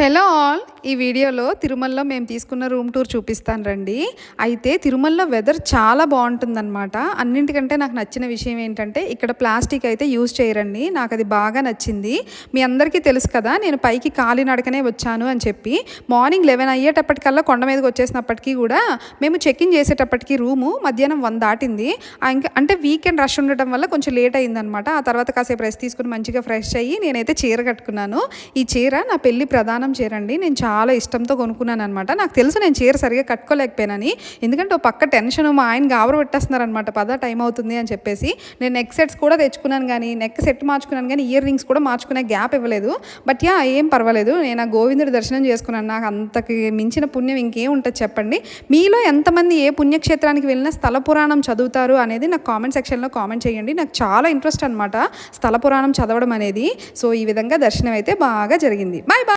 Hello all. ఈ వీడియోలో తిరుమలలో మేము తీసుకున్న రూమ్ టూర్ చూపిస్తాను రండి. అయితే తిరుమలలో వెదర్ చాలా బాగుంటుందన్నమాట. అన్నింటికంటే నాకు నచ్చిన విషయం ఏంటంటే ఇక్కడ ప్లాస్టిక్ అయితే యూజ్ చేయరండి. నాకు అది బాగా నచ్చింది. మీ అందరికీ తెలుసు కదా నేను పైకి కాలినడకనే వచ్చాను అని చెప్పి. మార్నింగ్ లెవెన్ అయ్యేటప్పటికల్లా కొండ మీదకి వచ్చేసినప్పటికీ కూడా మేము చెక్ఇన్ చేసేటప్పటికీ చేసేటప్పటికి రూము మధ్యాహ్నం వన్ దాటింది. ఆ ఇంకా అంటే వీకెండ్ రష్ ఉండటం వల్ల కొంచెం లేట్ అయిందనమాట ఆ తర్వాత కాసేపు రెస్ట్ తీసుకుని మంచిగా ఫ్రెష్ అయ్యి నేనైతే చీర కట్టుకున్నాను. ఈ చీర నా పెళ్ళి ప్రధానం చీర అండి నేను చాలా ఇష్టంతో కొనుక్కున్నాను అనమాట నాకు తెలుసు నేను చీర సరిగా కట్టుకోలేకపోయానని. ఎందుకంటే ఒక పక్క టెన్షన్ మా ఆయన గాబరు పెట్టేస్తున్నారనమాట పద టైం అవుతుంది అని చెప్పేసి. నేను నెక్ సెట్స్ కూడా తెచ్చుకున్నాను కానీ నెక్ సెట్ మార్చుకున్నాను కానీ ఇయర్ రింగ్స్ కూడా మార్చుకునే గ్యాప్ ఇవ్వలేదు. బట్ యా ఏం పర్వాలేదు. నేను ఆ గోవిందుడి దర్శనం చేసుకున్నాను. నాకు అంతకి మించిన పుణ్యం ఇంకేం ఉంటుంది చెప్పండి. మీలో ఎంతమంది ఏ పుణ్యక్షేత్రానికి వెళ్ళినా స్థల పురాణం చదువుతారు అనేది నాకు కామెంట్ సెక్షన్లో కామెంట్ చేయండి. నాకు చాలా ఇంట్రెస్ట్ అనమాట స్థల పురాణం చదవడం అనేది. సో ఈ విధంగా దర్శనం అయితే బాగా జరిగింది. Bye bye